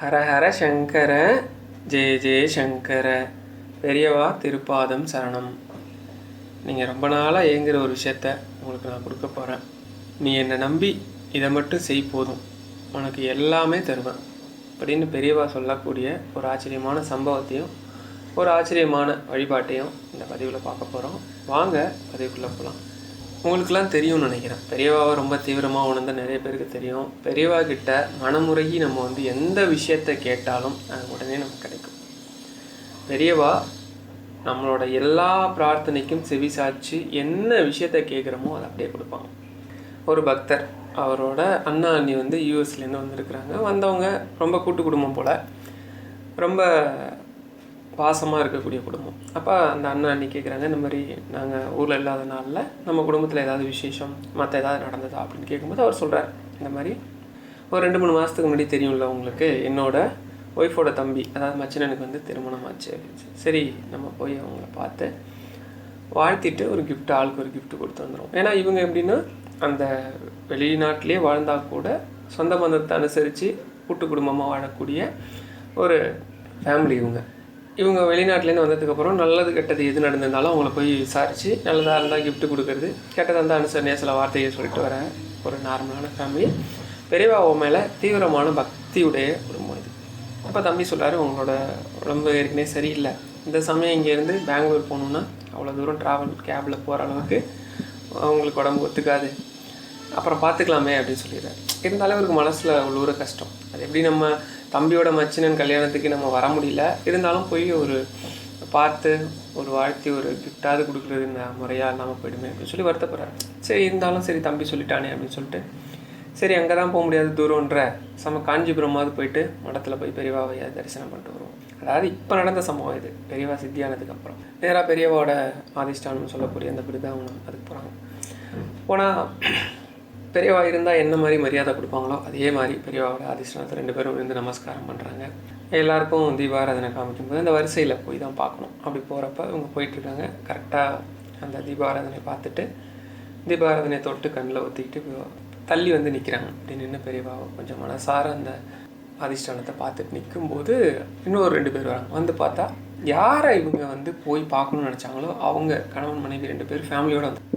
ஹரஹர சங்கர ஜெய ஜெய சங்கர பெரியவா திருப்பாதம் சரணம். நீங்கள் ரொம்ப நாளாக ஏங்குற ஒரு விஷயத்த உங்களுக்கு நான் கொடுக்க போகிறேன் நீ என்னை நம்பி இதை மட்டும் செய் போதும். உனக்கு எல்லாமே தருவேன். அப்படின்னு பெரியவா சொல்லக்கூடிய ஒரு ஆச்சரியமான சம்பவத்தையும் ஒரு ஆச்சரியமான வழிபாட்டையும் இந்த பதிவில் பார்க்க போகிறோம் வாங்க பதிவுக்குள்ளே போகலாம் உங்களுக்கெல்லாம் தெரியும்னு நினைக்கிறேன். பெரியவாவை ரொம்ப தீவிரமாக உணர்ந்த நிறைய பேருக்கு தெரியும். பெரியவா கிட்ட மனமுறைகி நம்ம வந்து எந்த விஷயத்தை கேட்டாலும் அது உடனே நமக்கு கிடைக்கும். பெரியவா நம்மளோட எல்லா பிரார்த்தனைக்கும் செவி சாய்ச்சி என்ன விஷயத்தை கேட்குறோமோ அதை அப்படியே கொடுப்பாங்க. ஒரு பக்தர் அவரோட அண்ணா அண்ணி வந்து யூஎஸ்லேருந்து வந்திருக்கிறாங்க. வந்தவங்க ரொம்ப கூட்டு குடும்பம் போல் ரொம்ப பாசமாக இருக்கக்கூடிய குடும்பம். அப்போ அந்த அண்ணன் அண்ணி கேட்குறாங்க இந்த மாதிரி நாங்கள் ஊரில் இல்லாத நாளில் நம்ம குடும்பத்தில் ஏதாவது விசேஷம் மற்ற ஏதாவது நடந்ததா அப்படின்னு கேட்கும்போது அவர் சொல்கிறார் இந்த மாதிரி ஒரு ரெண்டு மூணு மாதத்துக்கு முன்னாடி தெரியும்ல உங்களுக்கு என்னோட ஒய்ஃபோட தம்பி அதாவது மச்சினனுக்கு வந்து திருமணம் ஆச்சு சரி நம்ம போய் அவங்கள பார்த்து வாழ்த்திட்டு ஒரு கிஃப்ட் ஆளுக்கு ஒரு கிஃப்ட் கொடுத்து வந்துடும் ஏன்னா இவங்க எப்படின்னா அந்த வெளிநாட்டிலே வாழ்ந்தால் கூட சொந்த பந்தத்தை அனுசரித்து கூட்டு குடும்பமாக வாழக்கூடிய ஒரு ஃபேமிலி இவங்க. இவங்க வெளிநாட்டிலேருந்து வந்ததுக்கப்புறம் நல்லது கெட்டது எது நடந்திருந்தாலும் அவங்கள போய் விசாரித்து நல்லதாக இருந்தால் கிஃப்ட்டு கொடுக்குறது. கெட்டதாக இருந்தால் அனுசரணையாக சில வார்த்தையை சொல்லிட்டு வர ஒரு நார்மலான ஃபேமிலி பெரியவாவை மேலே தீவிரமான பக்தியுடைய குடும்பம் இது அப்போ தம்பி சொல்கிறாரு உங்களோட உடம்பு ஏற்கனவே சரியில்லை. இந்த சமயம் இங்கேருந்து பெங்களூர் போகணுன்னா அவ்வளோ தூரம் ட்ராவல் கேபில் போகிற அளவுக்கு அவங்களுக்கு உடம்பு ஒத்துக்காது. அப்புறம் பார்த்துக்கலாமே அப்படின்னு சொல்லிடுறாரு. இருந்தாலும் இவருக்கு மனசில் உள்ளூர கஷ்டம். அது எப்படி நம்ம தம்பியோட மச்சினன் கல்யாணத்துக்கு நம்ம வர முடியல? இருந்தாலும் போய் ஒரு பார்த்து ஒரு வாழ்த்தி ஒரு கிஃப்டாவது கொடுக்குறது இந்த முறையாக இல்லாமல் போயிடுமே அப்படின்னு சொல்லி வருத்தப்படுறாரு. சரி இருந்தாலும் சரி தம்பி சொல்லிட்டானே அப்படின்னு சொல்லிட்டு சரி அங்கே தான் போக முடியாது தூரம்ன்ற. சம காஞ்சிபுரமாவது போயிட்டு மடத்தில் போய் பெரியவாவை தரிசனம் பண்ணிட்டு வருவோம். அதாவது இப்போ நடந்த சம்பவம் இது. பெரியவா சித்தியானதுக்கப்புறம் நேராக பெரியவாவோட ஆதிஷ்டானம் சொல்லக்கூடிய அந்த பிருதாவனம் அதுக்கு போகிறாங்க போனால் பெரியவா இருந்தால் என்ன மாதிரி மரியாதை கொடுப்பாங்களோ அதே மாதிரி பெரியவாவோட அதிஷ்டானத்தை ரெண்டு பேரும் விழுந்து நமஸ்காரம் பண்ணுறாங்க எல்லாருக்கும் தீபாராதனை காமிக்கும்போது அந்த வரிசையில் போய் தான் பார்க்கணும். அப்படி போகிறப்ப இவங்க போயிட்டுருக்காங்க கரெக்டாக அந்த தீபாராதனை பார்த்துட்டு தீபாராதனை தொட்டு கண்ணில் ஒத்திக்கிட்டு தள்ளி வந்து நிற்கிறாங்க அப்படி நின்று பெரியவா கொஞ்சம் மனசார அந்த அதிஷ்டானத்தை பார்த்துட்டு நிற்கும்போது இன்னொரு ரெண்டு பேர் வராங்க. வந்து பார்த்தா யாரை இவங்க வந்து போய் பார்க்கணும்னு நினச்சாங்களோ அவங்க கணவன் மனைவி ரெண்டு பேர் ஃபேமிலியோடு வந்து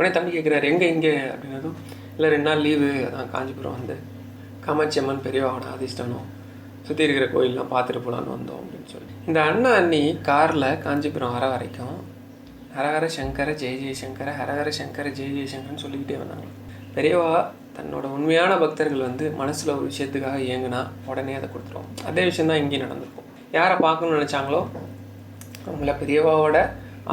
உடனே தம்பி கேட்குறாரு எங்கே இங்கே? அப்படின்னதும் இல்லை ரெண்டு நாள் லீவு அதான் காஞ்சிபுரம் வந்து காமாட்சி அம்மன் பெரியவாவோட அதிர்ஷ்டனும் சுற்றி இருக்கிற கோயிலெலாம் பார்த்துட்டு போகலான்னு வந்தோம் அப்படின்னு சொல்லி இந்த அண்ணா அண்ணி காரில் காஞ்சிபுரம் வர வரைக்கும் ஹரஹர சங்கர ஜெய ஜெயசங்கர ஹரஹர சங்கர ஜெய ஜெயசங்கர்னு சொல்லிக்கிட்டே வந்தாங்க. பெரியவா தன்னோட உண்மையான பக்தர்கள் வந்து மனசில் ஒரு விஷயத்துக்காக இயங்குனா உடனே அதை கொடுத்துருவோம் அதே விஷயந்தான் இங்கேயும் நடந்திருக்கும். யாரை பார்க்கணும்னு நினச்சாங்களோ அவங்கள பெரியவாவோட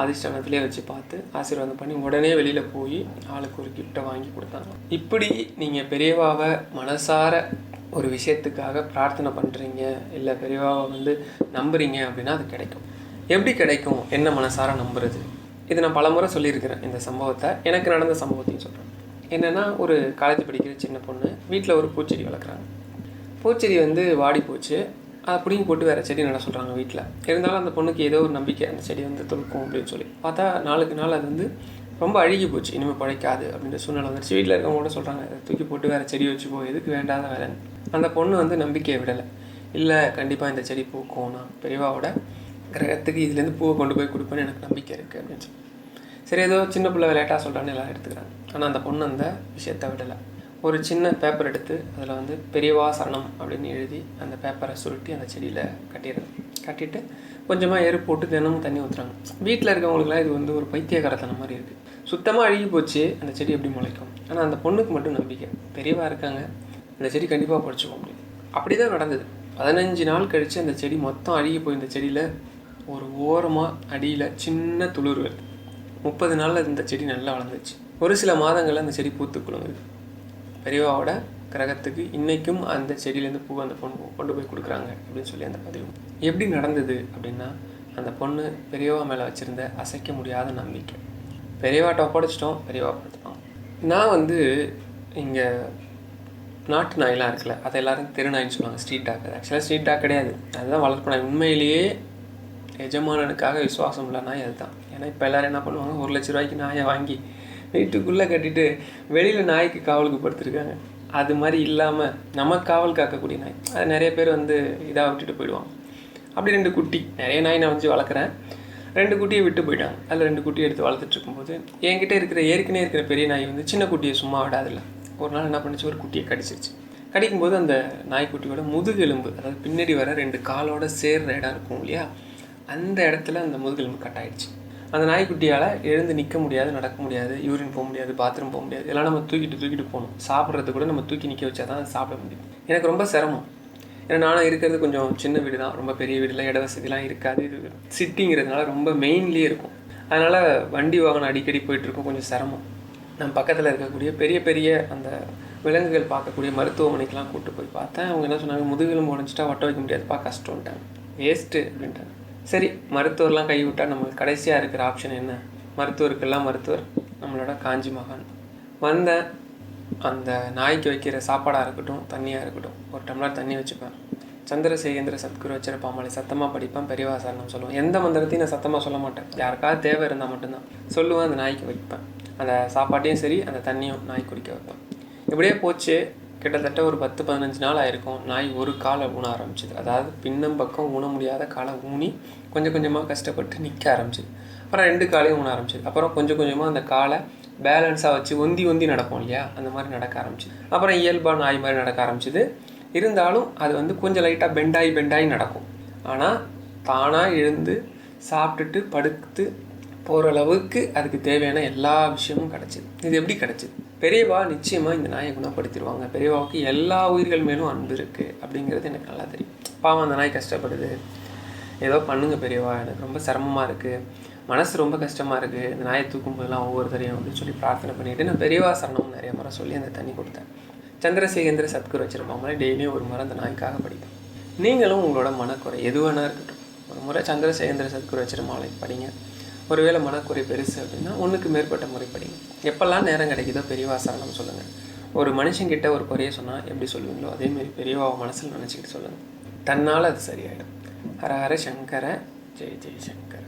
ஆதிஷ்டானத்திலே வச்சு பார்த்து ஆசீர்வாதம் பண்ணி உடனே வெளியில் போய் ஆளுக்கு ஒரு கிஃப்ட்டை வாங்கி கொடுத்தாங்க. இப்படி நீங்கள் பெரியவாவை மனசார ஒரு விஷயத்துக்காக பிரார்த்தனை பண்ணுறீங்க இல்லை பெரியவாவை வந்து நம்புறீங்க அப்படின்னா அது கிடைக்கும். எப்படி கிடைக்கும்? என்ன மனசார நம்புறது? இது நான் பலமுறை சொல்லியிருக்கிறேன் இந்த சம்பவத்தை. எனக்கு நடந்த சம்பவத்தையும் சொல்கிறேன் என்னென்னா ஒரு காலேஜ் படிக்கிற சின்ன பொண்ணு வீட்டில் ஒரு பூச்செடி வளர்க்குறாங்க. பூச்செடி வந்து வாடி போச்சு. அதை பிடிங்கி போட்டு வேறு செடி நட சொல்கிறாங்க வீட்டில் இருந்தாலும் அந்த பொண்ணுக்கு ஏதோ ஒரு நம்பிக்கை அந்த செடி வந்து தொழுக்கும் அப்படின்னு சொல்லி. பார்த்தா நாளுக்கு நாள் அது வந்து ரொம்ப அழுகி போச்சு. இனிமேல் பழைக்காது அப்படின்ற சூழ்நிலை வந்துருச்சு. வீட்டில் இருக்கவங்க கூட சொல்கிறாங்க அதை தூக்கி போட்டு வேறு செடி வச்சு போ. எதுக்கு வேண்டாத வேலைன்னு. அந்த பொண்ணு வந்து நம்பிக்கையை விடலை. இல்லை கண்டிப்பாக இந்த செடி பூக்கும். நான் பெரியவாவோட கிரகத்துக்கு இதுலேருந்து பூவை கொண்டு போய் கொடுப்பேன்னு எனக்கு நம்பிக்கை இருக்குது அப்படின்னு சொல்லி. சரி ஏதோ சின்ன பிள்ளை விளையாட்டாக சொல்கிறான்னு எல்லாம் எடுத்துக்கிறாங்க. ஆனால் அந்த பொண்ணு அந்த விஷயத்தை விடலை. ஒரு சின்ன பேப்பர் எடுத்து அதில் வந்து பெரியவா சரணம் அப்படின்னு எழுதி அந்த பேப்பரை சுருட்டி அந்த செடியில் கட்டிடுறது கட்டிட்டு கொஞ்சமாக எரு போட்டு தினமும் தண்ணி ஊற்றுறாங்க வீட்டில் இருக்கவங்களுக்குலாம் இது வந்து ஒரு பைத்தியகாரத்தனம் மாதிரி இருக்குது சுத்தமாக அழுகி போச்சு அந்த செடி எப்படி முளைக்கும்? ஆனால் அந்த பொண்ணுக்கு மட்டும் நம்பிக்கை. பெரியவா இருக்காங்க அந்த செடி கண்டிப்பாக படிச்சுக்கும் அப்படின்னு. அப்படி தான் நடந்தது. பதினஞ்சு நாள் கழித்து அந்த செடி மொத்தம் அழுகி போய் இந்த செடியில் ஒரு ஓரமாக அடியில் சின்ன துளிர் வருது. முப்பது நாளில் இந்த செடி நல்லா வளர்ந்துச்சு ஒரு சில மாதங்களில் அந்த செடி பூத்துக்குளுங்குது பெரியவாவோட கிரகத்துக்கு இன்றைக்கும் அந்த செடியிலேருந்து பூ அந்த பொண்ணு கொண்டு போய் கொடுக்குறாங்க அப்படின்னு சொல்லி அந்த பதிவு. எப்படி நடந்தது அப்படின்னா அந்த பொண்ணு பெரியவா மேலே வச்சுருந்த அசைக்க முடியாத நம்பிக்கை. பெரியவாட்ட ஒப்படைச்சிட்டோம் பெரியவா பார்த்துப்பாங்க நான் வந்து இங்கே நாட்டு நாயெலாம் இருக்குல்ல அதை எல்லாரும் தெருநாயின்னு சொல்லுவாங்க ஸ்ட்ரீட் டாக் அது ஆக்சுவலாக ஸ்ட்ரீட் டாக் கிடையாது. அதுதான் வளர்ப்பு நாய். உண்மையிலேயே எஜமானனுக்காக விசுவாசம் உள்ள நாய் அதுதான். ஏன்னா இப்போ எல்லோரும் என்ன பண்ணுவாங்க ஒரு லட்ச ரூபாய்க்கு நாயை வாங்கி வீட்டுக்குள்ளே கட்டிட்டு வெளியில் நாய்க்கு காவலுக்கு படுத்திருக்காங்க அது மாதிரி இல்லாமல் நம்ம காவல் காக்கக்கூடிய நாய். அது நிறைய பேர் வந்து இதாக விட்டுட்டு போயிடுவாங்க. அப்படி ரெண்டு குட்டி நிறைய நாய் நான் வச்சு வளர்க்குறேன். ரெண்டு குட்டியை விட்டு போயிட்டாங்க. அதில் ரெண்டு குட்டியை எடுத்து வளர்த்துட்டு இருக்கும்போது என்கிட்ட இருக்கிற ஏற்கனவே இருக்கிற பெரிய நாய் வந்து சின்ன குட்டியை சும்மா விடாதில்ல. ஒரு நாள் என்ன பண்ணுச்சு? ஒரு குட்டியை கடிச்சிருச்சு. கடிக்கும்போது அந்த நாய்க்குட்டியோட முதுகெலும்பு அதாவது பின்னாடி வர ரெண்டு காலோட சேர்ற இடம் இருக்கும் இல்லையா? அந்த இடத்துல அந்த முதுகெலும்பு கட் ஆயிடுச்சு. அந்த நாய்க்குட்டியால் எழுந்து நிற்க முடியாது நடக்க முடியாது யூரின் போக முடியாது பாத்ரூம் போக முடியாது. எல்லாம் நம்ம தூக்கிட்டு தூக்கிட்டு போகணும். சாப்பிட்றது கூட நம்ம தூக்கி நிற்க வச்சா தான் சாப்பிட முடியும். எனக்கு ரொம்ப சிரமம். ஏன்னா நானும் இருக்கிறது கொஞ்சம் சின்ன வீடு தான். ரொம்ப பெரிய வீடுல இட வசதிலாம் இருக்காது. இது சிட்டிங்கிறதுனால ரொம்ப மெயின்லேயே இருக்கும். அதனால் வண்டி வாகனம் அடிக்கடி போயிட்டுருக்கும். கொஞ்சம் சிரமம். நம்ம பக்கத்தில் இருக்கக்கூடிய பெரிய பெரிய அந்த விலங்குகள் பார்க்கக்கூடிய மருத்துவமனைக்கெலாம் கூட்டு போய் பார்த்தேன். அவங்க என்ன சொன்னாங்க? முதுகெலும்பு உடஞ்சிட்டா ஒட்ட வைக்க முடியாதுப்பா கஷ்டம்ட்டாங்க. வேஸ்ட்டு அப்படின்ட்டாங்க. சரி மருத்துவர்லாம் கைவிட்டால் நம்மளுக்கு கடைசியாக இருக்கிற ஆப்ஷன் என்ன? மருத்துவருக்கெல்லாம் மருத்துவர் நம்மளோட காஞ்சி மகான். வந்த அந்த நாய்க்கு வைக்கிற சாப்பாடாக இருக்கட்டும் தண்ணியாக இருக்கட்டும் ஒரு டம்ளர் தண்ணி வச்சுப்பேன். சந்திரசேகேந்திர சத்குரு வச்சிருப்பாமலை சத்தமாக படிப்பேன் பெரியவா சரணம் சொல்லுவேன். எந்த மந்திரத்தையும் நான் சத்தமாக சொல்ல மாட்டேன். யாருக்காவது தேவை இருந்தால் மட்டும்தான். சொல்லுவேன் அந்த நாய்க்கு வைப்பேன். அந்த சாப்பாட்டையும் சரி அந்த தண்ணியும் நாய் குடிக்க வைப்பேன். இப்படியே போச்சு. கிட்டத்தட்ட ஒரு பத்து பதினஞ்சு நாள் ஆயிருக்கும் நாய் ஒரு காலை ஊன ஆரம்பிச்சிது. அதாவது பின்னம் பக்கம் ஊன முடியாத காலை ஊனி கொஞ்சம் கொஞ்சமாக கஷ்டப்பட்டு நிற்க ஆரம்பிச்சிது. அப்புறம் ரெண்டு காலையும் ஊன ஆரம்பிச்சிது. அப்புறம் கொஞ்சம் கொஞ்சமாக அந்த காலை பேலன்ஸாக வச்சு ஒந்தி ஒந்தி நடப்போம் இல்லையா? அந்த மாதிரி நடக்க ஆரம்பிச்சிது. அப்புறம் இயல்பாக நாய் மாதிரி நடக்க ஆரம்பிச்சிது. இருந்தாலும் அது வந்து கொஞ்சம் லைட்டாக பெண்டாகி பெண்டாகி நடக்கும். ஆனால் தானாக எழுந்து சாப்பிட்டுட்டு படுத்து போகிற அளவுக்கு அதுக்கு தேவையான எல்லா விஷயமும் கிடச்சிது. இது எப்படி கிடச்சிது? பெரியவா நிச்சயமாக இந்த நாயை குணப்படுத்திடுவாங்க. பெரியவாவுக்கு எல்லா உயிர்கள் மேலும் அன்பு இருக்குது அப்படிங்கிறது எனக்கு நல்லா தெரியும். பாவம் அந்த நாய் கஷ்டப்படுது. ஏதோ பண்ணுங்க பெரியவா எனக்கு ரொம்ப சிரமமாக இருக்குது மனசு ரொம்ப கஷ்டமாக இருக்குது இந்த நாயை தூக்கும் போதெல்லாம் ஒவ்வொருத்தரையும் அப்படின்னு சொல்லி பிரார்த்தனை பண்ணிவிட்டு நான் பெரியவா சரணம் நிறைய முறை சொல்லி அந்த தண்ணி கொடுத்தேன். சந்திரசேகேந்திர சத்குரு வச்சிருப்பாங்களே டெய்லியும் ஒரு முறை அந்த நாய்க்காக படிப்பேன். நீங்களும் உங்களோட மனக்குறை எது வேணா இருக்கட்டும். ஒரு முறை சந்திரசேகேந்திர சத்குரு வச்சிருமாலை படிங்க. ஒருவேளை மனக்குறை பெருசு அப்படின்னா ஒன்றுக்கு மேற்பட்ட முறைப்படிங்க எப்போல்லாம் நேரம் கிடைக்குதோ பெரியவா சரணம் சொல்லுங்கள் ஒரு மனுஷங்கிட்ட ஒரு குறைய சொன்னால் எப்படி சொல்லுவீங்களோ அதேமாரி பெரியவாவை மனசில் நினச்சிக்கிட்டு சொல்லுங்கள் தன்னால் அது சரியாயிடும். ஹர ஹர சங்கர ஜெய் ஜெய் சங்கர.